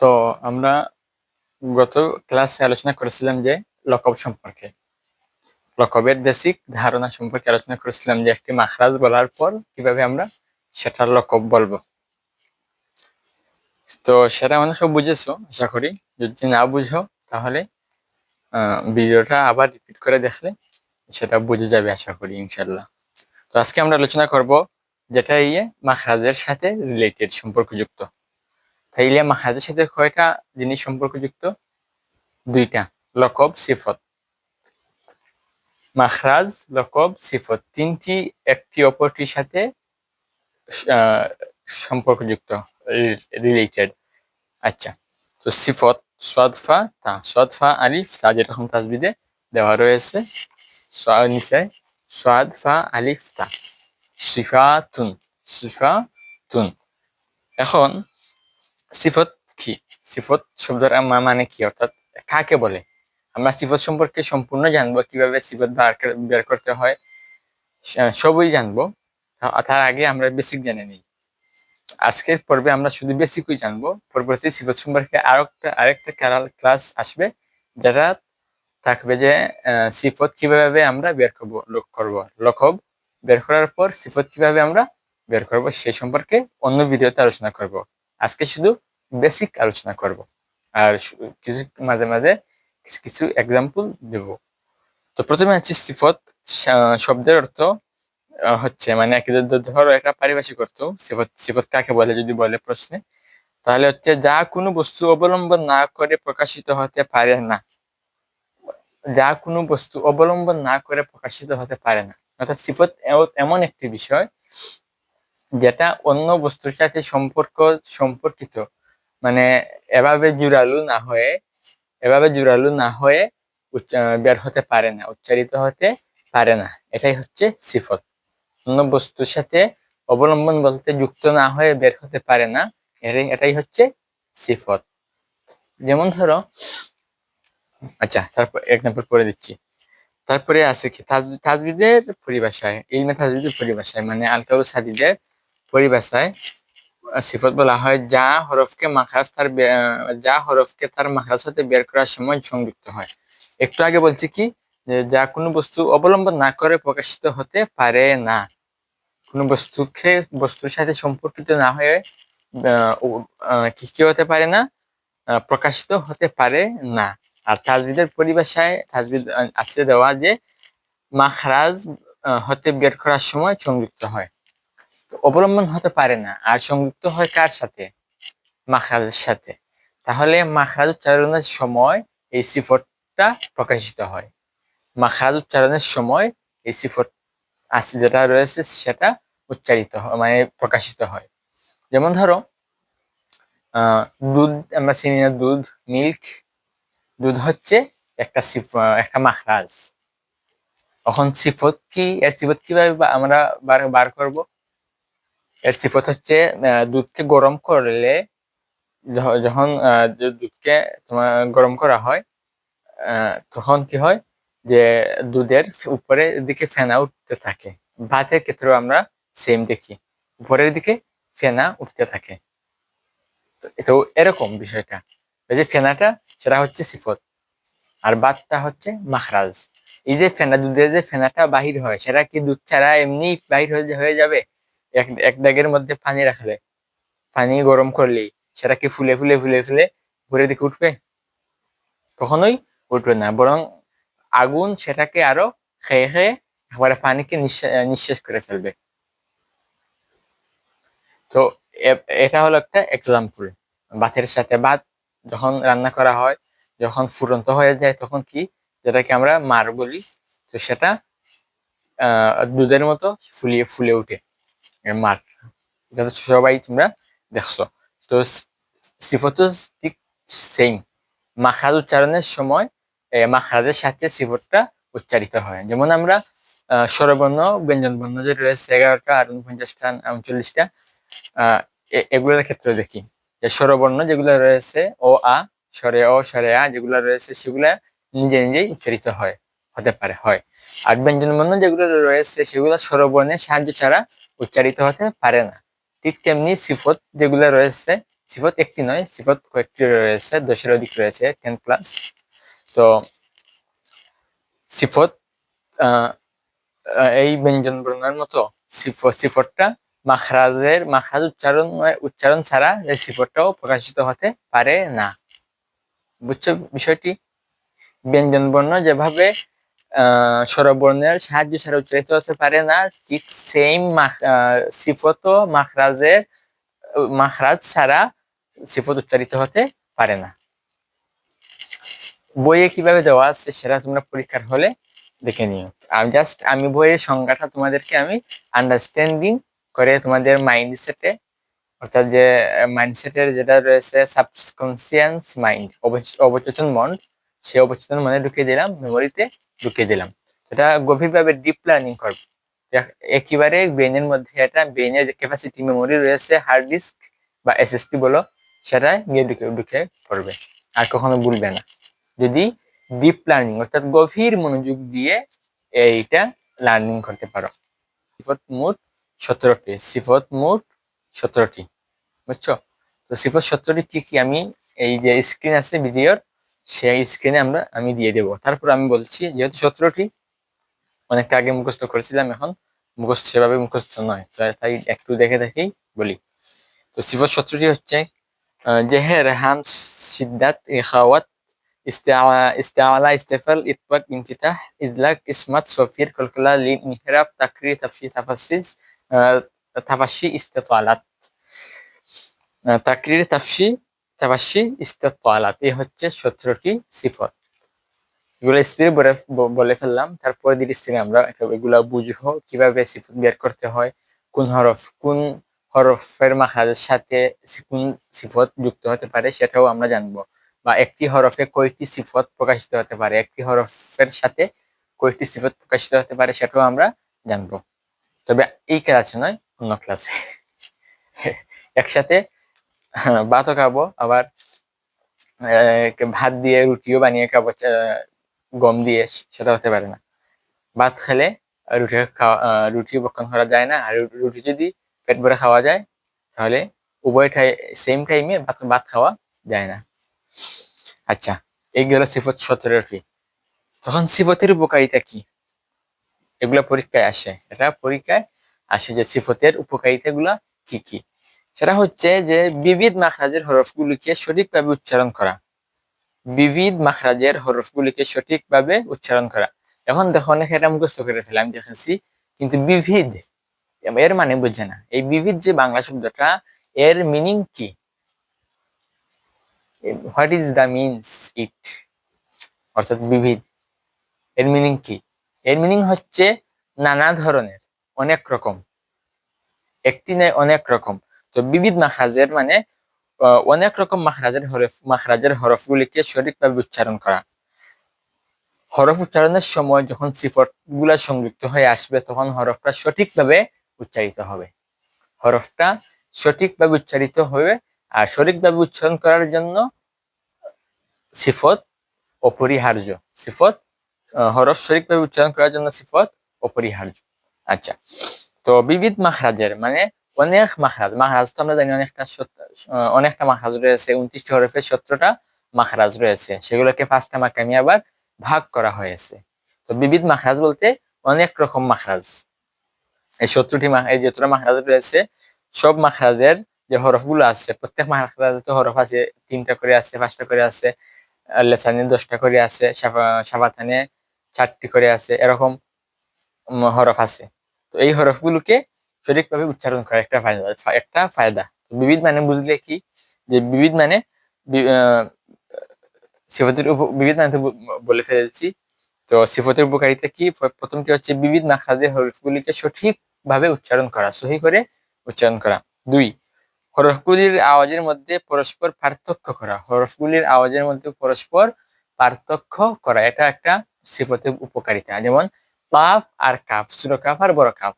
তো আমরা গত ক্লাসে আলোচনা করেছিলাম যে লকব সম্পর্কে। লকবের বেসিক ধারণা সম্পর্কে আলোচনা করেছিলাম যে একটি মাখরাজ বলার পর কীভাবে আমরা সেটার লকব বলব। তো সেটা অনেকে বুঝেছ, আশা করি। যদি না বুঝো, তাহলে ভিডিওটা আবার রিপিট করে দেখলে সেটা বুঝে যাবে, আশা করি ইনশাল্লাহ তো আজকে আমরা আলোচনা করব যেটা ইয়ে মাখরাজের সাথে রিলেটেড সম্পর্কযুক্ত। তাইলে মাখরাজের সাথে কয়টা জিনিস সম্পর্কযুক্ত? দুইটা, লকব, সিফত। মাখরাজ, লকব, সিফত। তিনটি, একটি অপরটির সাথে সম্পর্কযুক্ত, রিলেটেড। আচ্ছা তো সিফত, সদফা, তা, সদফা, আলিফ, তা যেরকম তাজবিদে দেওয়া রয়েছে নিচে, সদফা, আলিফ, তা। সিফাতুন সিফাতুন। এখন সিফত কি? সিফত শব্দের মানে কি? অর্থাৎ কাকে বলে? আমরা সিফত সম্পর্কে সম্পূর্ণ জানব, কীভাবে সিফত বের করতে হয় সবই জানব। তার আগে আমরা বেসিক জেনে নিই। আজকের পর্বে আমরা শুধু বেসিকই জানব। পরবর্তী সিফত সম্পর্কে আরেকটা আরেকটা ক্লাস আসবে যারা থাকবে যে সিফত কীভাবে আমরা বের করব লোক করব। লকব বের করার পর সিফত কীভাবে আমরা বের করব সেই সম্পর্কে অন্য ভিডিওতে আলোচনা করব। আজকে শুধু বেসিক আলোচনা করব। আর কিছু মাঝে মাঝে কিছু কিছু এক্সাম্পল দেব। তো প্রথমে আছে সিফত শব্দের অর্থ হচ্ছে মানে ধরো একটা পারিভাষিক অর্থ। সিফত সিফত কাকে বলে যদি বলে প্রশ্নে? তাহলে হচ্ছে যা কোনো বস্তু অবলম্বন না করে প্রকাশিত হতে পারে না। যা কোনো বস্তু অবলম্বন না করে প্রকাশিত হতে পারে না। অর্থাৎ সিফত এমন একটি বিষয় যেটা অন্য বস্তুর সাথে সম্পর্ক, সম্পর্কিত। মানে এভাবে জুড়ালু না হয়ে, এভাবে জুড়ালু না হয়ে বের হতে পারে না, উচ্চারিত হতে পারে না। এটাই হচ্ছে সিফত। অন্য বস্তুর সাথে অবলম্বন বলতে যুক্ত না হয়ে বের হতে পারে না, এটাই হচ্ছে সিফত। যেমন ধরো আচ্ছা তারপর এক্সাম্পল করে দিচ্ছি। তারপরে আছে কি? তাজবিদের পরিভাষায়, ইলমে তাজবিদের পরিভাষায় মানে আলকাউ সাদিদের পরিভাষায় সিফত বলা হয়, যা হরফকে মাখরাজ তার যা হরফকে তার মাখরাজ হতে বের করার সময় সংযুক্ত হয়। একটু আগে বলছি কি, যা কোনো বস্তু অবলম্বন না করে প্রকাশিত হতে পারে না। কোনো বস্তুকে, বস্তুর সাথে সম্পর্কিত না হয়ে কি কি হতে পারে না প্রকাশিত হতে পারে না। আর তাজবিদের পরিভাষায় তাজবিদ আছে দেওয়া যে মাখরাজ হতে বের করার সময় সংযুক্ত হয়। অবলম্বন হতে পারে না। আর সংযুক্ত হয় কার সাথে? মাখরাজের সাথে। তাহলে মাখরাজ উচ্চারণের সময় এই সিফটটা প্রকাশিত হয়। মাখরাজ উচ্চারণের সময় এই সিফট আছে যেটা রয়েছে সেটা উচ্চারিত হয় মানে প্রকাশিত হয়। যেমন ধরো দুধ, আমরা চিনি না দুধ, মিল্ক। দুধ হচ্ছে একটা সিফ একটা মাখরাজ। এখন সিফত কি, এর সিফত কীভাবে আমরা বার করব? এর সিফত হচ্ছে দুধকে গরম করলে যখন দুধকে তোমার গরম করা হয় তখন কি হয় যে দুধের উপরের দিকে ফেনা উঠতে থাকে। ভাতের ক্ষেত্রেও আমরা সেম দেখি। উপরের দিকে ফেনা উঠতে থাকে। তো এরকম বিষয়টা। এই যে ফেনাটা, সেটা হচ্ছে সিফত। আর বাতটা হচ্ছে মাখরাজ। এই যে ফেনা, দুধের যে ফেনাটা বাহির হয়, সেটা কি দুধ ছাড়া এমনি বাহির হয়ে যাবে? এক ড্যাগের মধ্যে পানি রাখলে পানি গরম করলেই সেটা কি ফুলে ফুলে ফুলে ফুলে ঘুরে দিকে উঠবে? কখনোই উঠবে না। বরং আগুন সেটাকে আরও খেয়ে খেয়ে একবারে পানিকে নিঃশেষ করে ফেলবে। তো এটা হলো একটা এক্সাম্পল ভাতের সাথে ভাত যখন রান্না করা হয়, যখন ফুরন্ত হয়ে যায়, তখন কি যেটাকে আমরা মার বলি, তো সেটা, আহ, দুধের মতো ফুলিয়ে, ফুলে উঠে মার এটা সবাই তোমরা দেখছ। তো সিফত ঠিক সেম মাখাজ উচ্চারণের সময় মাখাজের সাথে সিফতটা উচ্চারিত হয়। যেমন আমরা স্বরবর্ণ ব্যঞ্জন বর্ণ যে রয়েছে, এগারোটা, আর উনপঞ্চাশটা, উনচল্লিশটা এগুলোর ক্ষেত্রে দেখি। যে স্বরবর্ণ যেগুলো রয়েছে ও আ, স্বরে ও স্বরে আ যেগুলো রয়েছে, সেগুলা নিজে নিজেই উচ্চারিত হয়, হতে পারে, হয়। আর ব্যঞ্জন বর্ণ যেগুলো রয়েছে, সেগুলো স্বরবর্ণের সাহায্য ছাড়া উচ্চারিত হতে পারে না। ঠিক তেমনি সিফত যেগুলো রয়েছে, সিফত একটি নয়, সিফত কয়েকটি রয়েছে, দশের অধিক রয়েছে টেন প্লাস তো সিফত এই ব্যঞ্জন বর্ণের মতো সিফত সিফতটা মাখরাজের, মাখরাজ উচ্চারণ উচ্চারণ ছাড়া এই সিফতটাও প্রকাশিত হতে পারে না। বুঝছ বিষয়টি? ব্যঞ্জন বর্ণ যেভাবে স্বরবর্ণের সাহায্য ছাড়া উচ্চারিত হতে পারে না। ঠিক সেম সিফত মাখরাজের, মাখরাজ ছাড়া সিফত উচ্চারিত হতে পারে না। বইয়ে কীভাবে দেওয়া আছে সেটা তোমরা পরীক্ষার হলে দেখে নিও। আমি জাস্ট আমি বইয়ের সংজ্ঞাটা তোমাদেরকে আমি আন্ডারস্ট্যান্ডিং করে তোমাদের মাইন্ড সেটে অর্থাৎ যে মাইন্ডসেটের যেটা রয়েছে সাবকনসিয়াস মাইন্ড অবচেতন মন সেই অবচেতন মনে ঢুকিয়ে দিলাম মেমোরিতে ঢুকিয়ে দিলাম। এটা গভীরভাবে ডিপ লার্নিং করবে। একেবারে ব্রেনের মধ্যে এটা ব্রেনের যে ক্যাপাসিটি মেমোরি রয়েছে হার্ড ডিস্ক বা এসএসডি বলো, সেটা গিয়ে ঢুকে ঢুকে পড়বে। আর কখনো ভুলবে না। যদি ডিপ লার্নিং অর্থাৎ গভীর মনোযোগ দিয়ে এইটা লার্নিং করতে পারো। সিফত মোট সতেরোটি, সিফত মোট সতেরোটি। বুঝছ? তো সিফত সতেরোটি কি কি? আমি এই যে স্ক্রিন আছে ভিডিওর সেই স্ক্রিনে আমরা, আমি দিয়ে দেব। তারপর আমি বলছি, যেহেতু সতেরোটি, অনেকটা আগে মুখস্থ করেছিলাম এখন, মুখস্থ সেভাবে মুখস্থ নয়। তাই একটু দেখে দেখেই বলি। তো শিব সতেরোটি হচ্ছে জেহের রেহান সিদ্ধাত রেখাওয়াত ইস্তেওয়ালা ইস্তেফাল ইতবাক ইনফিতাহ, ইজলাক, ইসমাত, সফির, কলকলা, লিন ইনহেরাব তাকরি তাফসি তাফাসিস তাফাসি ইস্তেফালাত তাকরির, তাফসি তাফাসি ইস্তাত এই হচ্ছে সতেরোটি, সিফত। এগুলো স্পিডে বলে ফেললাম তারপরে ধীরে স্থিরে আমরা এগুলা বুঝব, কীভাবে সিফত বের করতে হয়, কোন হরফ, কোন হরফের মাখাজের সাথে কোন সিফত যুক্ত হতে পারে, সেটাও আমরা জানব। বা একটি হরফে কয়টি সিফত প্রকাশিত হতে পারে, একটি হরফের সাথে কয়টি সিফত প্রকাশিত হতে পারে, সেটাও আমরা জানব। তবে এই ক্লাসে নয়, অন্য ক্লাসে। একসাথে ভাতও খাব, আবার ভাত দিয়ে রুটিও বানিয়ে খাব গম দিয়ে, সেটা হতে পারে না। ভাত খেলে রুটি খাওয়া রুটি বক্ষণ করা যায় না, আর রুটি যদি পেট ভরে খাওয়া যায়, তাহলে উভয় সেম টাইমে ভাত ভাত খাওয়া যায় না। আচ্ছা এই গেল সিফত সতেরোটি তখন সিফতের উপকারিতা কি? এগুলা পরীক্ষায় আসে। এটা পরীক্ষায় আসে যে সিফতের উপকারিতা গুলা কি কি? সেটা হচ্ছে যে বিবিধ মাখরাজের হরফগুলিকে সঠিকভাবে উচ্চারণ করা। বিবিধ মাখরাজের হরফগুলিকে সঠিকভাবে উচ্চারণ করা। এখন দেখো অনেকে এটা মুখস্থ করে ফেলে, আমি দেখেছি, কিন্তু বিবিধ, এর মানে বুঝে না। এই বিবিধ যে বাংলা শব্দটা, এর মিনিং কি? What is the means it অর্থাৎ বিবিধ। এর মিনিং কি? এর মিনিং হচ্ছে নানা ধরনের, অনেক রকম। একটি নয়, অনেক রকম। তো বিবিধ মাখরাজের মানে অনেক রকম মাখরাজের হরফ, মাখরাজের হরফগুলিকে সঠিকভাবে উচ্চারণ করা। হরফ উচ্চারণের সময় যখন সিফটগুলা সংযুক্ত হয়ে আসবে, তখন হরফটা সঠিকভাবে উচ্চারিত হবে। হরফটা সঠিকভাবে উচ্চারিত হবে আর সঠিকভাবে উচ্চারণ করার জন্য সিফত অপরিহার্য। সিফত হরফ সঠিকভাবে উচ্চারণ করার জন্য সিফত অপরিহার্য। আচ্ছা তো বিবিধ মাখরাজের মানে অনেক মাখরাজ মাখরাজ তো আমরা জানি অনেকটা অনেকটা মাখরাজ রয়েছে, উনত্রিশটি হরফে সতেরোটা মাখরাজ রয়েছে, সেগুলোকে পাঁচটা মাকামি আবার ভাগ করা হয়েছে। তো বিবিধ মাখরাজ বলতে অনেক রকম মাখরাজ। এই সত্তরটি এই যতটা মাখরাজ রয়েছে, সব মাখরাজের যে হরফগুলো আছে, প্রত্যেক মাখরাজে তো হরফ আছে, তিনটা করে আছে, পাঁচটা করে আছে, লেসানে দশটা করে আছে সাবাতানে চারটি করে আছে, এরকম হরফ আছে। তো এই হরফগুলোকে সঠিকভাবে উচ্চারণ করা একটা ফায়দা একটা ফায়দা। বিবিধ মানে বুঝলে কি? যে বিবিধ মানে সিফতের বিবিধ মানে বলে ফেলেছি। তো সিফতের উপকারিতা কি? প্রথমটি হচ্ছে বিবিধ মাখরাজের হরফগুলিকে সঠিকভাবে উচ্চারণ করা, সহি করে উচ্চারণ করা। দুই, হরফগুলির আওয়াজের মধ্যে পরস্পর পার্থক্য করা, হরফগুলির আওয়াজের মধ্যে পরস্পর পার্থক্য করা, এটা একটা সিফতের উপকারিতা। যেমন, কাফ আর কাফ ছোট কাফ আর বড় কাফ।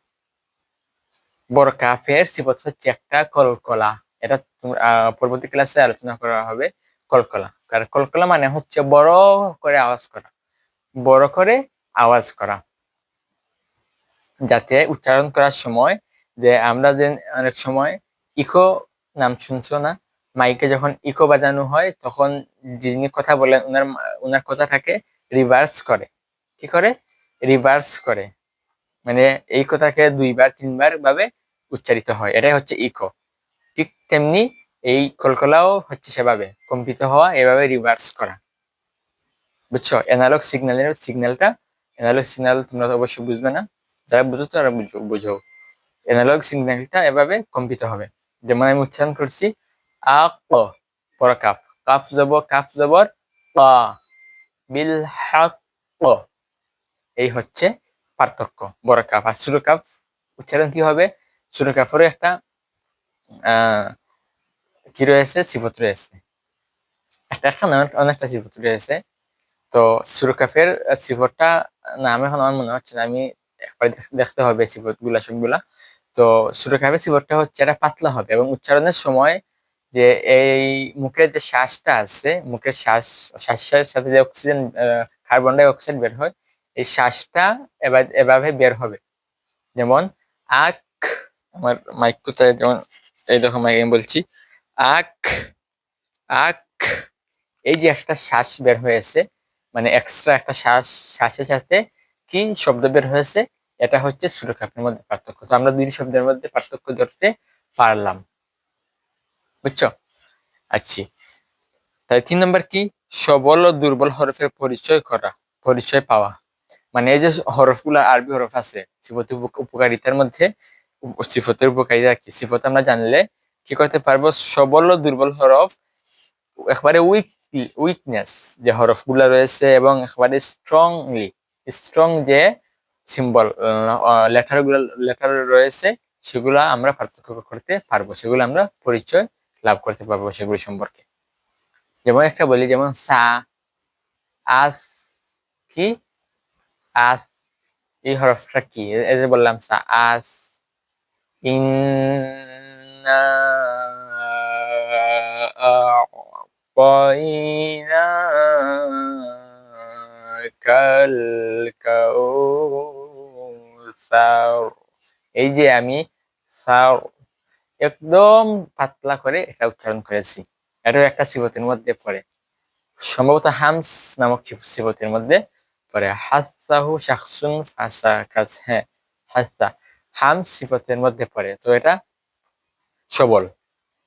বড় কাফের সিফত হচ্ছে একটা কলকলা। এটা পরবর্তী ক্লাসে আলোচনা করা হবে কলকলা। কারণ কলকলা মানে হচ্ছে বড় করে আওয়াজ করা। বড় করে আওয়াজ করা। যাতে উচ্চারণ করার সময় যে আমরা যে অনেক সময় ইকো নাম শুনছো না? মাইকে যখন ইকো বাজানো হয়, তখন যিনি কথা বলেন ওনার ওনার কথাটাকে রিভার্স করে। কি করে? রিভার্স করে। মানে এই কথাকে দুইবার, তিনবার ভাবে উচ্চারিত হয়। এটাই হচ্ছে ইকো ঠিক তেমনি এই কলকলাও হচ্ছে সেভাবে, কম্পিত হওয়া, এভাবে রিভার্স করা। বুঝছ? অ্যানালগ সিগন্যালের সিগন্যালটা অ্যানালগ সিগন্যাল তোমরা তো অবশ্যই বুঝবে না। যারা বুঝো তারা বুঝো বুঝো। অ্যানালগ সিগন্যালটা এভাবে কম্পিত হবে। যেমন আমি উচ্চারণ করছি, আ, ক, পর কাফ। কাফ জব, কাফ জবর পা বিল হাক এই হচ্ছে পার্থক্য, বড় কাপ আর ছোট কাফ, উচ্চারণ কি হবে? ছোট কাফেরও একটা কি রয়েছে সিফত রয়েছে একটা একটা না অনেকটা সিফত রয়েছে তো সুরকাফের সিফতটা নাম এখন আমার মনে হচ্ছে না আমি একবার দেখ- দেখতে হবে সিফতগুলা সবগুলা তো সুরকাফের সিফতটা হচ্ছে এটা পাতলা হবে এবং উচ্চারণের সময় যে এই মুখের যে শ্বাসটা আছে মুখের শ্বাস শ্বাসের সাথে যে অক্সিজেন কার্বন ডাই অক্সাইড বের হয় এই শ্বাসটা এবার এভাবে বের হবে যেমন আখ আমার মাইক কোথায়? যেমন এই দেখো মাইক আমি বলছি। আখ আখ, এই যে একটা শ্বাস বের হয়েছে মানে এক্সট্রা একটা শ্বাস, শ্বাসের সাথে কি শব্দ বের হয়েছে? এটা হচ্ছে সুরক্ষাপের মধ্যে পার্থক্য। তো আমরা দুই শব্দের মধ্যে পার্থক্য ধরতে পারলাম। বুঝছ? আচ্ছা। তাই তিন নম্বর কি? সবল ও দুর্বল হরফের পরিচয় করা, পরিচয় পাওয়া। মানে এই যে হরফগুলো আরবি হরফ আছে উপকারিতার মধ্যে সিফতের উপকারিতা কি? সিফত আমরা জানলে কি করতে পারব? সবল ও দুর্বল হরফ, একবারে উইক উইকনেস যে হরফগুলো রয়েছে এবং একবারে স্ট্রংলি স্ট্রং যে সিম্বল লেটারগুলো লেটার রয়েছে, সেগুলা আমরা পার্থক্য করতে পারব, সেগুলো আমরা পরিচয় লাভ করতে পারব সেগুলি সম্পর্কে। যেমন একটা বলি, যেমন সা, আস, কি? আস, এই হরফটা কি? এই যে বললাম সা, আস ইন্না আ'তাইনাকাল কাউসার এই যে আমি সার একদম পাতলা করে এটা উচ্চারণ করেছি। এটাও একটা সিবতের মধ্যে পড়ে। সম্ভবত হামস নামক সিফতের মধ্যে পড়ে। হাসাহু শাকসুন ফাসা কাজ হ্যাঁ হাসা। হামস সিফতের মধ্যে পড়ে। তো এটা সবল।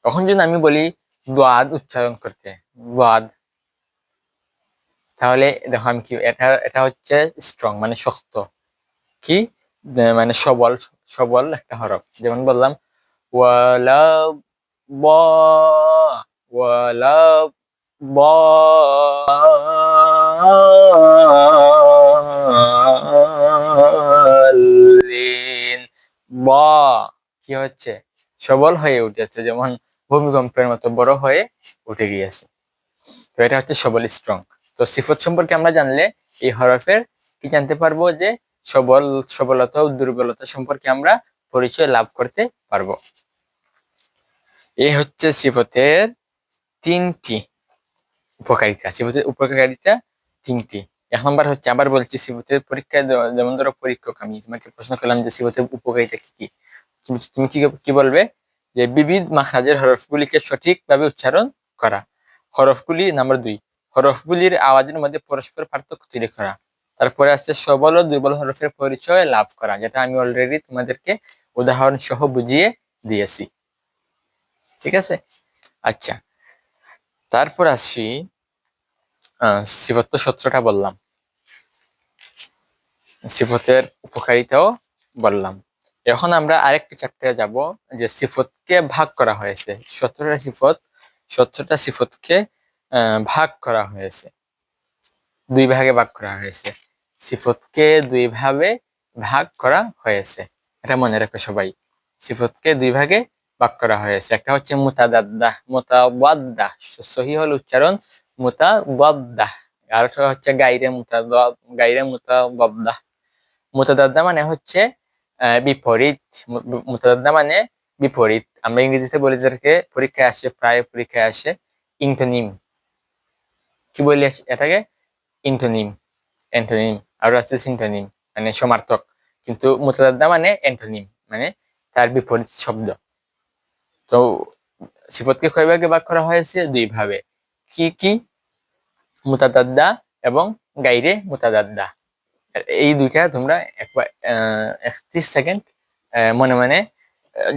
তখন যদি আমি বলি দ্বাদ উচ্চারণ করতে দ্বাদ তাহলে দেখো আমি কি, এটা এটা হচ্ছে স্ট্রং মানে শক্ত। কি? মানে সবল সবল একটা হরফ। যেমন বললাম, ওয়ালা ব ওয়ালা ব ব, কি হচ্ছে? সবল হয়ে উঠেছে, যেমন ভূমিকম্পের মতো বড় হয়ে উঠে গিয়েছে। তো এটা হচ্ছে সবল স্ট্রং তো সিফত সম্পর্কে আমরা জানলে এই হরফের কি জানতে পারব যে সবল, সবলতা ও দুর্বলতা সম্পর্কে আমরা পরিচয় লাভ করতে পারব। এই হচ্ছে সিফতের তিনটি উপকারিতা। সিফতের উপকারিতা তিনটি। এক নম্বর হচ্ছে, আবার বলছি সিফতের পরীক্ষায় যেমন ধরো পরীক্ষক, আমি তোমাকে প্রশ্ন করলাম যে সিফতের উপকারিতা কি কি? তুমি কি কি বলবে? যে বিবিধ মাখরাজের হরফগুলিকে সঠিকভাবে উচ্চারণ করা। হরফগুলি নাম্বার দুই, হরফগুলির আওয়াজের মধ্যে পরস্পর পার্থক্য তৈরি করা। তারপরে আসছে সবল ও দুর্বল হরফের পরিচয় লাভ করা, যেটা আমি অলরেডি তোমাদেরকে উদাহরণ সহ বুঝিয়ে দিয়েছি। ঠিক আছে? আচ্ছা। তারপর আসি সিফত সত্রটা বললাম। সিফতের উপকারিতাও বললাম। এখন আমরা আরেকটি চ্যাপ্টারে যাব যে সিফতকে ভাগ করা হয়েছে। সতেরোটা সিফত, সতেরোটা সিফতকে ভাগ করা হয়েছে। দুই ভাগে ভাগ করা হয়েছে। সিফতকে দুই ভাবে ভাগ করা হয়েছে। এটা মনে রাখো সবাই। সিফতকে দুই ভাগে ভাগ করা হয়েছে। একটা হচ্ছে মুতাদাদ্দা, মুতাওয়াদ্দা, সহি হল উচ্চারণ, মুতাওয়াদ্দা। আর হচ্ছে গাইরে মুতাদা, গাইরে মুতাওয়াদ্দা। মুতাদাদ্দা মানে হচ্ছে বিপরীত মুতাদাদ্দা মানে বিপরীত। আমরা ইংরেজিতে বলি যেটাকে পরীক্ষায় আসে, প্রায় পরীক্ষায় আসে ইন্টোনিম কি বলি এটাকে? ইন্টোনিম অ্যান্টোনিম আর আছে সিন্টোনিম মানে সমার্থক। কিন্তু মুতাদাদ্দা মানে অ্যান্টোনিম মানে তার বিপরীত শব্দ। তো সিফতকে কয় ভাগে ভাগ করা হয়েছে? দুই ভাবে কি কি? মুতাদাদ্দা এবং গাইরে মুতাদাদ্দা এই দুইটা তোমরা একবার একত্রিশ সেকেন্ড মনে মনে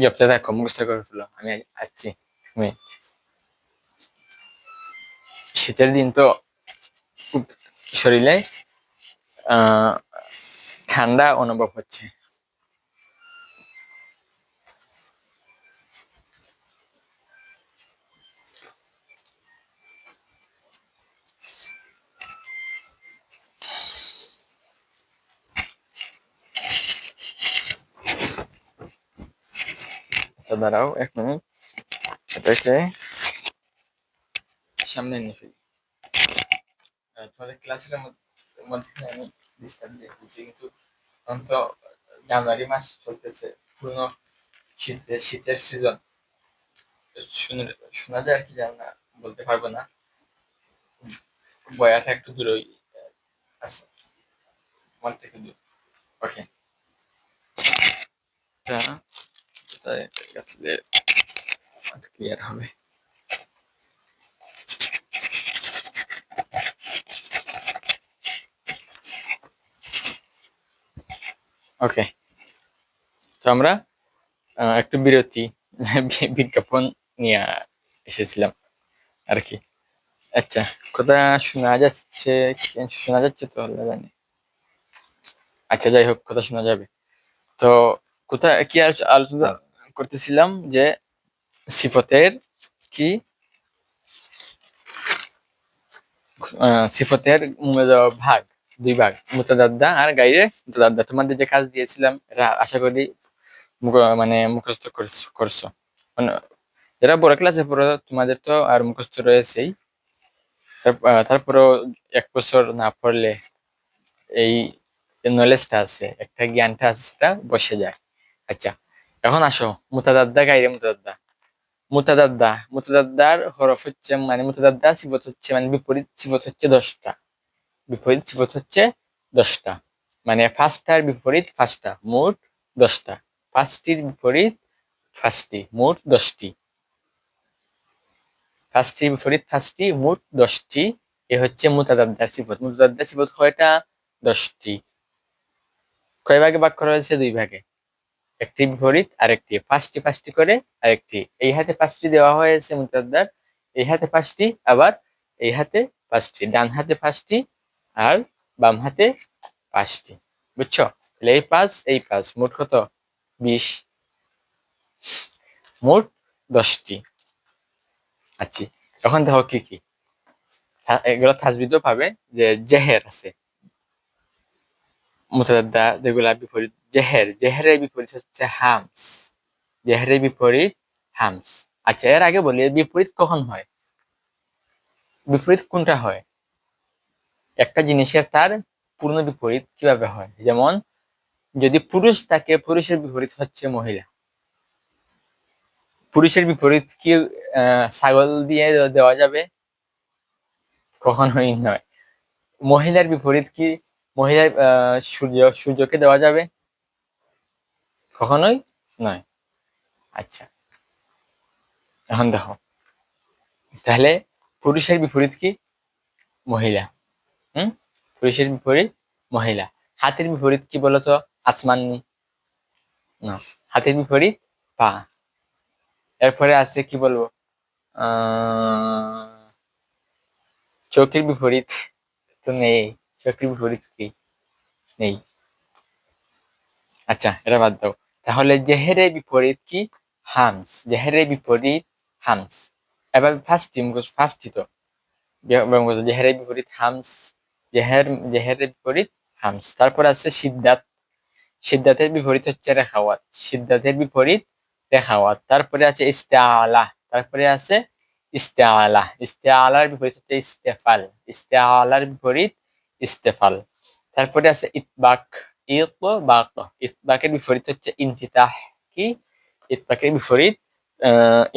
জপতে থাকো মুখস্থ করে ফেলো। আমি আসছি। শীতের দিন তো খুব শরীরে ঠান্ডা অনুভব হচ্ছে। দাঁড়াও এক এটাকে সামনে নিয়ে ফেলি। তোমাদের ক্লাসের মধ্যে আমি ডিস্টার্ব দিয়ে কিন্তু এখন তো জানুয়ারি মাস চলতেছে পূর্ণ শীতের শীতের সিজন শোনা যায় আর কি, জান বলতে পারব না। বয়াটা একটু দূরে আছে। আমার থেকে দূর। ওকে ওকে তো আমরা একটু বিরতি, বিজ্ঞাপন নিয়ে এসেছিলাম আর কি। আচ্ছা কথা শোনা যাচ্ছে শোনা যাচ্ছে তো জানি। আচ্ছা যাই হোক, কথা শোনা যাবে। তো কোথায়, কি আলোচনা করতেছিলাম যে সিফতের কি সিফতের ভাগ, দুই ভাগ, মুতাদাদ্দা আর গাইরে মুতাদাদ্দা। তোমাদের যে কাজ দিয়েছিলাম, এটা আশা করি মানে মুখস্থ করছ মানে যারা বড় ক্লাসে পড়ো, তোমাদের তো আর মুখস্থ রয়েছেই। তারপরেও এক বছর না পড়লে এই নলেজটা আছে, একটা জ্ঞানটা আছে, সেটা বসে যায়। আচ্ছা এখন আসো, মুতাদাদ্দা গাইরে মুতাদাদ্দা। মুতাদাদ্দা, মুতাদাদ্দার হরফ হচ্ছে মানে মুতাদাদ্দা সিফত হচ্ছে মানে বিপরীত সিফত হচ্ছে দশটা। বিপরীত সিফত হচ্ছে দশটা। মানে ফার্স্টটার বিপরীত ফার্স্টটা, মোট দশটা। ফার্স্টটির বিপরীত ফার্স্টটি, মোট দশটি। ফার্স্টটির বিপরীত ফার্স্টটি, মোট দশটি। এ হচ্ছে মুতাদাদ্দার সিফত। মুতাদাদ্দার সিফত কয়টা? দশটি। কয় ভাগে ভাগ করা হয়েছে? দুই ভাগে। একটি বিপরীত, আরেকটি পাঁচটি পাঁচটি করে, আরেকটি। এই হাতে পাঁচটি দেওয়া হয়েছে, মুতাদ্দার। এই হাতে পাঁচটি, আবার এই হাতে পাঁচটি, ডান হাতে পাঁচটি আর বাম হাতে পাঁচটি। বুঝছ? তাহলে এই পাঁচ এই পাঁচ, মোট কত? বিশ। মোট দশটি। আচ্ছা এখন দেখো কি কি। এগুলো থাজবিদও পাবে যে জেহের আছে। যেগুলা বিপরীত, জেহের বিপরীত হচ্ছে হামস বিপরীত হামস। আচ্ছা এর আগে বলি বিপরীত কখন হয়? বিপরীত কোনটা হয়? একটা জিনিসের তার পূর্ণ বিপরীত কীভাবে হয়? যেমন, যদি পুরুষ থাকে, পুরুষের বিপরীত হচ্ছে মহিলা। পুরুষের বিপরীত কি ছাগল দিয়ে দেওয়া যাবে? কখনোই নয়। মহিলার বিপরীত কি মহিলার সূর্য, সূর্যকে দেওয়া যাবে? কখনোই? নয়। আচ্ছা। এখন দেখো। তাহলে পুরুষের বিপরীত কি? মহিলা। হুম? পুরুষের বিপরীত মহিলা। হাতের বিপরীত কি বলতো? আসমান না। হাতের বিপরীত পা। এরপরে আছে কি বলব? আহ, চোখের বিপরীত তো নেই। বিপরীত কি? নেই। আচ্ছা এটা বাদ দাও। তাহলে বিপরীত কি? হামস। বিপরীত হামস। এবার ফার্স্ট টিম ফার্স্ট তো। বিপরীত হামস, জেহের বিপরীত হামস। তারপর আছে সিদ্ধাত সিদ্ধাতের বিপরীত হচ্ছে রেখাওয়াত। সিদ্ধাতের বিপরীত রেখাওয়াত। তারপরে আছে ইস্তেআলা। তারপরে আছে ইস্তেআলা। ইস্তেআলার বিপরীত হচ্ছে ইস্তেফাল। ইস্তেআলার বিপরীত ইস্তেফাল। তারপরে আছে ইতবাক ইতবাক, ইতবাকের বিপরীত হচ্ছে ইনফিতাহ কি? ইতবাকের বিপরীত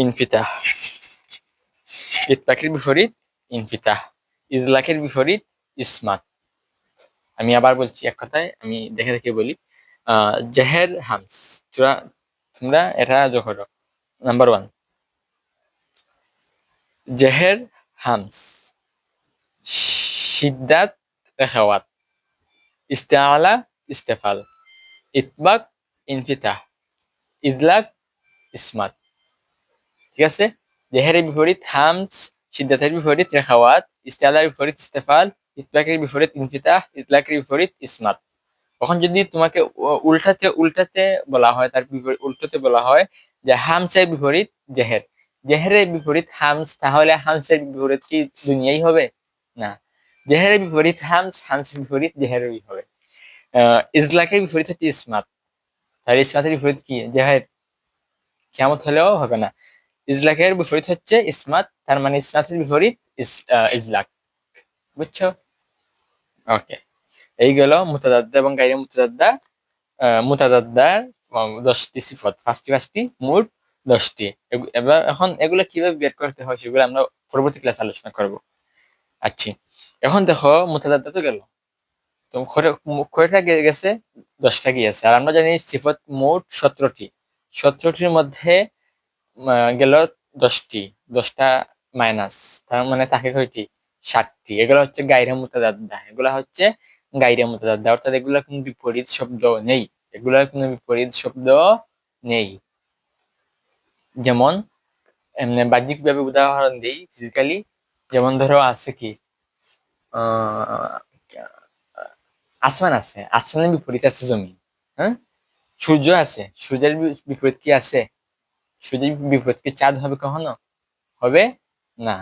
ইনফিতাহ। ইতবাকের বিপরীত, ইনফিতাহ। ইজলাকের বিপরীত, ইসমাত। আমি আবার বলছি এক কথায়, আমি দেখে দেখে বলি জেহের হামস তোমরা এটা জোহর, নাম্বার ওয়ান। জেহের হামস শিদ্দাত রেখাওয়াত ইস্তেআলা ইস্তেফাল ইতবাক ইনফিতাহ ইদলাক ইসমাত ঠিক আছে؟ জেহেরের বিপরীত হামস সিদ্ধাতের বিপরীত রেখাওয়াত. ইস্তেআলার বিপরীত ইস্তেফাল ইতবাকের বিপরীত ইনফিতাহ, ইতলাকের বিপরীত ইসমাত। তখন যদি তোমাকে উল্টাতে উল্টাতে বলা হয় তার বিপরীত উল্টাতে বলা হয় যে হামসের বিপরীত জেহের জেহেরের বিপরীত হামস তাহলে হামসের বিপরীত কি দুনিয়াই হবে? না। জেহেরের বিপরীত হামস হামসের বিপরীত জেহেরই হবে ইজলাকের বিপরীত হচ্ছে ইসমাত তাহলে ইসমাতের বিপরীত কি? জেহের কেমত হলেও হবে না। ইজলাকের বিপরীত হচ্ছে ইসমাত তার মানে ইসমাতের বিপরীত ইজলাক বুঝছ? ওকে এই গেল মুতাদাদ্দা এবং গাইরে মুতাদাদ্দা। মুতাদাদ্দার দশটি সিফত। পাঁচটি পাঁচটি, মোট দশটি। এবার এখন এগুলো কীভাবে বের করতে হয় সেগুলো আমরা পরবর্তী ক্লাস আলোচনা করব। আচ্ছা। এখন দেখো মুতাদাদ্দা তো গেল। তো কয়টা গেছে, দশটা গিয়েছে আর আমরা জানি সিফত মোট সতেরোটি। সতেরোটির মধ্যে গেল দশটি। দশটা মাইনাস। তার মানে তাকে কয়টি? ষাটটি। এগুলো হচ্ছে গাইরে মুতাদাদ্দা এগুলা হচ্ছে গাইরে মুতাদাদ্দা অর্থাৎ এগুলা কোনো বিপরীত শব্দ নেই। এগুলার কোনো বিপরীত শব্দ নেই। যেমন, এমনি বাহ্যিক ভাবে উদাহরণ দিই ফিজিক্যালি যেমন ধরো আছে কি? আসমান আছে, আসমানের বিপরীত আছে জমি হ্যাঁ? সূর্য আছে, সূর্যের বিপরীত কি আছে? সূর্যের বিপরীত কি চাঁদ হবে কখনো? হবে না।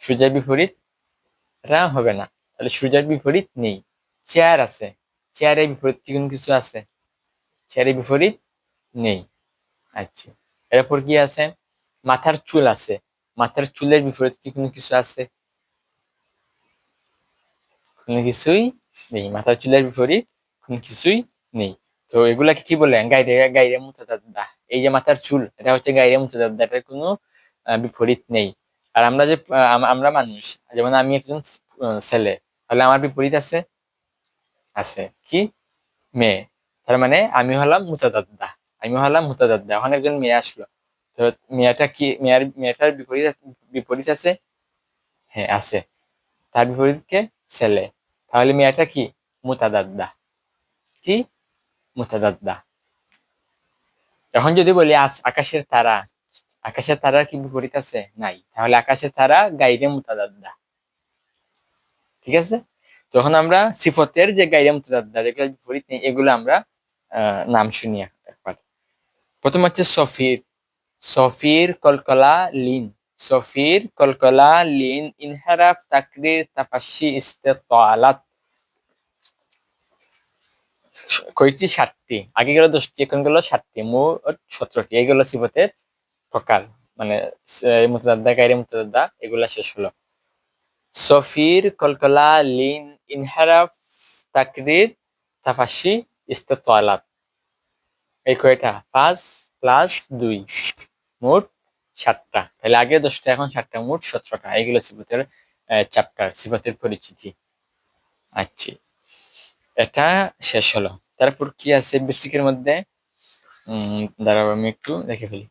সূর্যের বিপরীত রা হবে না। তাহলে সূর্যের বিপরীত নেই। চেয়ার আছে, চেয়ারের বিপরীত কি কোনো কিছু আছে? চেয়ারের বিপরীত নেই। আচ্ছা এরপর কি আছে? মাথার চুল আছে, মাথার চুলের বিপরীত কি কোনো কিছু আছে? কোনো কিছুই নেই মাথার চুলের বিপরীত কোনো কিছুই নেই। তো এগুলাকে কি বলে? গাইরে গাইরে মুতাদাদ্দা এই যে মাথার চুল, এটা হচ্ছে গাইরে মুতাদাদ্দা এটার কোনো বিপরীত নেই। আর আমরা যে আমরা মানুষ, যেমন আমি একজন ছেলে, তাহলে আমার বিপরীত আছে? আছে। কি? মেয়ে। তার মানে আমি হলাম মুতাদাদ্দা আমি হলাম মুতাদাদ্দা এখন একজন মেয়ে আসলো। তো মেয়েটা কি, মেয়ের, মেয়েটার বিপরীত বিপরীত আছে? হ্যাঁ আছে। তার বিপরীত কে? ছেলে। তাহলে মেয়েটা কি? মুতাদাদ্দা। কি? মুতাদাদ্দা। এখন যদি বলি আকাশের তারা, আকাশের তারার কি বিপরীত আছে নাই। তাহলে আকাশের তারা গাইরে মুতাদাদ্দা। ঠিক আছে? তখন আমরা সিফতের যে গাইরে মুতাদাদ্দা, যেগুলো বিপরীত নেই, এগুলো আমরা নাম শুনি একবার। প্রথম হচ্ছে সফির। সফির, কলকলা, লিন। সফির কলকলা লিন ইনহারাফ তাকরির তাপাসি ইস্তেতালাত কয়টি? ষাটটি আগে গেল দশটি, এখন গেল ষাটটি মোট সতেরোটি। এইগুলো সিফতের প্রকার। মানে মুতাদাদ্দা গাইরে মুতাদাদ্দা এগুলা শেষ হলো। সফির কলকলা লিন ইনহারাফ তাকরির তাফাসি ইস্তেতালাত এই কয়টা? পাঁচ প্লাস দুই। মোট সাতটা। তাহলে আগে দশটা, এখন সাতটা, মোট সতেরোটা। এইগুলো সিফতের চ্যাপ্টার সিফতের পরিচিতি। আচ্ছা। এটা শেষ হলো। তারপর কি আছে বেসিকের মধ্যে? দাঁড়াও, আমি একটু দেখে ফেলি।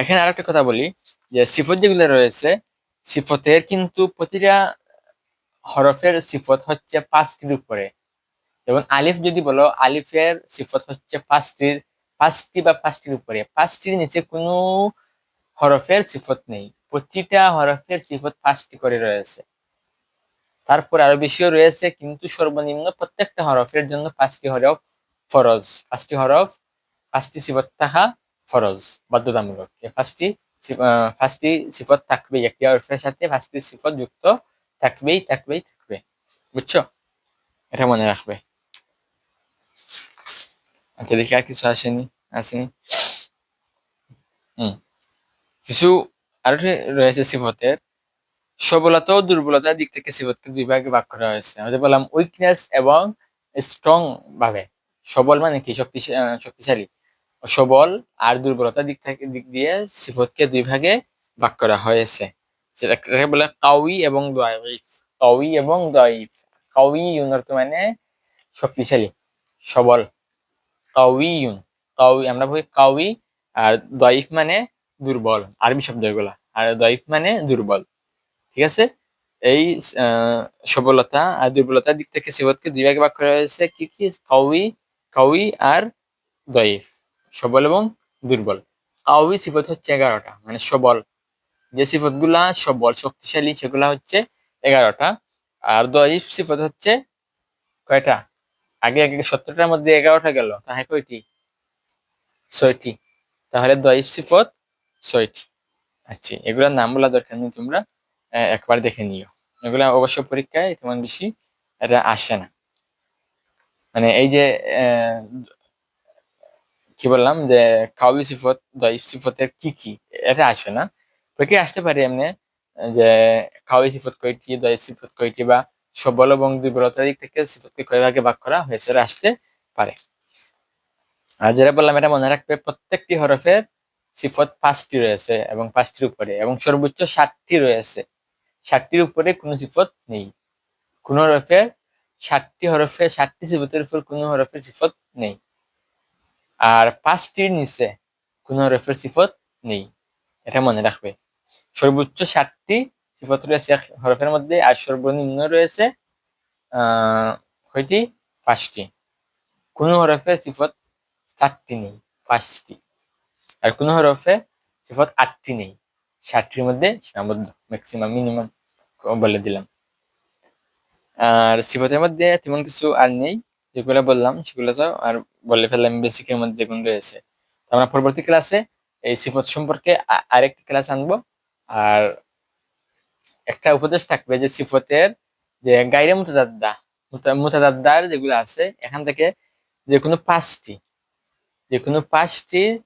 এখানে আর একটা কথা বলি, যে সিফত যেগুলো রয়েছে, সিফতের কিন্তু প্রতিটা হরফের সিফত হচ্ছে পাঁচটির উপরে। যেমন আলিফ যদি বলো, আলিফের সিফত হচ্ছে পাঁচটির পাঁচটি বা পাঁচটির উপরে। পাঁচটির নিচে কোনো হরফের সিফত নেই। প্রতিটা হরফের সিফত পাঁচটি করে রয়েছে। তারপর আরও বেশিও রয়েছে, কিন্তু সর্বনিম্ন প্রত্যেকটা হরফের জন্য পাঁচটি হরফ ফরজ। পাঁচটি হরফ, পাঁচটি সিফত থাকা ফরজ, বাধ্যতামূলক। পাঁচটি পাঁচটি সিফত থাকবেই। একটি হরফের সাথে পাঁচটি সিফত যুক্ত থাকবেই থাকবেই, থাকবে। বুঝছ? এটা মনে রাখবে। আচ্ছা দেখি আর কিছু আসেনি আসেনি। হুম। কিছু আরও রয়েছে সিফতের। সবলতা ও দুর্বলতার দিক থেকে সিফতকে দুই ভাগে ভাগ করা হয়েছে। আমাদের বললাম উইকনেস এবং স্ট্রং ভাবে। সবল মানে কি? শক্তিশালী শক্তিশালী। সবল আর দুর্বলতার দিক থেকে, দিক দিয়ে সিফতকে দুই ভাগে ভাগ করা হয়েছে। সেটাকে বলে কাউই এবং দয়ফ। কাউই এবং দয়ফ। কাউই ইউন অর্থ মানে শক্তিশালী, সবল। কাউই ইউন কাউই আমরা বলি কাউই, আর দয়ফ মানে দুর্বল, আরবি শব্দ এগুলা আর দইফ মানে দুর্বল, ঠিক আছে? এই সবলতা আর দুর্বলতার দিক থেকে সিফতকে দুই ভাগে ভাগ করা হয়েছে, কি কি? কাউই কাউই আর দইফ, সবল এবং দুর্বল। কাউই সিফত হচ্ছে এগারোটা মানে সবল। যে সিফতগুলা সবল, শক্তিশালী, সেগুলা হচ্ছে এগারোটা, আর দইফ সিফত হচ্ছে কয়টা? আগে আগে সত্তরটার মধ্যে এগারোটা গেল, তাহলে কয়টি? ছয়টি। তাহলে দইফ সিফত ছয়টি। আচ্ছা এগুলোর নাম বলা দরকার নেই তোমরা একবার দেখে নিও। এগুলা অবশ্য পরীক্ষায় তেমন বেশি এটা আসে না। মানে এই যে কি বললাম যে, কাউবি সিফত দইফ সিফতের কি কি এটা আসে না। পরীক্ষায় আসতে পারে এমনি, যে, কাউবি সিফত কয়টি দইফ সিফত কয়টি বা সবল এবং দুর্বলতার দিক থেকে সিফতকে কয় ভাগে ভাগ করা হয়েছে? আসতে পারে। আর যেটা বললাম, এটা মনে রাখবে, প্রত্যেকটি হরফের সিফত পাঁচটি রয়েছে এবং পাঁচটির উপরে, এবং সর্বোচ্চ ষাটটি রয়েছে। ষাটটির উপরে কোনো সিফত নেই। কোন হরফের ষাটটি হরফে ষাটটি সিফতের উপর কোনো হরফের সিফত নেই। আর পাঁচটির নিচে কোনো হরফের সিফত নেই। এটা মনে রাখবে। সর্বোচ্চ ষাটটি সিফত রয়েছে হরফের মধ্যে আর সর্বনিম্ন রয়েছে কয়টি পাঁচটি। কোন হরফে সিফত চারটি নেই, পাঁচটি। আর কোন হরফে সিফত আটটি নেই, ষাটটির মধ্যে সীমাবদ্ধ ম্যাক্সিমাম মিনিমাম বলে দিলাম। আর সিফতের মধ্যে তেমন কিছু আর নেই, যেগুলো বললাম, সেগুলো তো আর বলে ফেললাম বেসিকের মধ্যে যেগুলো রয়েছে। আমরা পরবর্তী ক্লাসে এই সিফত সম্পর্কে আরেকটি ক্লাস আনব, আর একটা উপদেশ থাকবে যে সিফতের যে গাইরে মুতাদাদ্দা, মুতা- মুতাদাদ্দার যেগুলো আছে, এখান থেকে যে কোনো পাঁচটি, যে কোনো পাঁচটি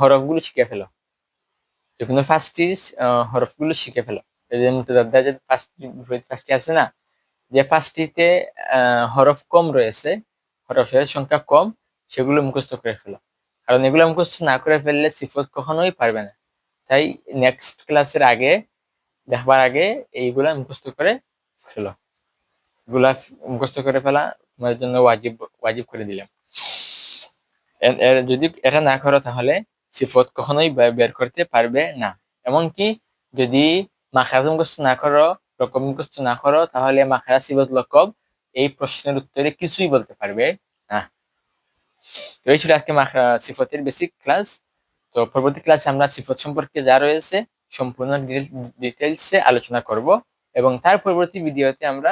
হরফগুলো শিখে ফেলো। যে কোনো পাঁচটি হরফগুলো শিখে ফেলো। মুতাদাদ্দা যে পাঁচটি, বিপরীত পাঁচটি আছে না, যে পাঁচটিতে হরফ কম রয়েছে, হরফের সংখ্যা কম, সেগুলো মুখস্থ করে ফেলো। কারণ এগুলো মুখস্থ না করে ফেললে সিফত কখনোই পারবে না। তাই নেক্সট ক্লাসের আগে দেখবার আগে এইগুলা মুখস্থ করে ফেলো। এগুলা মুখস্থ করে ফেলা তোমাদের জন্য ওয়াজিব ওয়াজিব করে দিলাম। যদি এটা না করো তাহলে সিফত কখনোই বের করতে পারবে না। এমনকি যদি মাখারাজ মুখস্থ না করো, রকম মুখস্থ না করো, তাহলে মাখারা সিফত লকব এই প্রশ্নের উত্তরে কিছুই বলতে পারবে না। তো এই ছিল আজকে মাখরা সিফতের বেসিক ক্লাস তো পরবর্তী ক্লাসে আমরা সিফত সম্পর্কে যা রয়েছে সম্পূর্ণ ডিটেলসে আলোচনা করব এবং তার পরবর্তী ভিডিওতে আমরা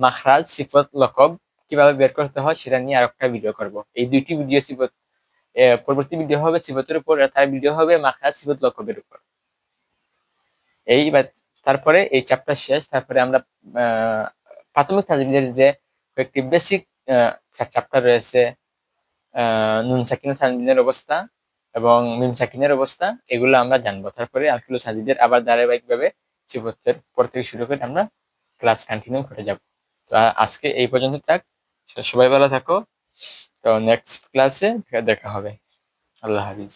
মাখরাজ, সিফত, লকব কীভাবে বের করতে হয় সেটা নিয়ে আরেকটা ভিডিও করব। এই দুইটি ভিডিও সিফত পরবর্তী ভিডিও হবে সিফতের উপর, আর তার ভিডিও হবে মাখরাজ, সিফত, লকবের উপর। এই তারপরে এই চ্যাপ্টার শেষ, তারপরে আমরা প্রাথমিক তাজবিদের যে কয়েকটি বেসিক চ্যাপ্টার রয়েছে নুন সাকিন তানবিনের অবস্থা এবং মিম সাকিনের অবস্থা, এগুলো আমরা জানব। তারপরে আলফিল সাজিদের আবার ধারাবাহিকভাবে সিফতের পর থেকে শুরু করে আমরা ক্লাস কন্টিনিউ করে যাব। তো আজকে এই পর্যন্ত থাক। সবাই ভালো থাকো। তো নেক্সট ক্লাসে দেখা হবে। আল্লাহ হাফিজ।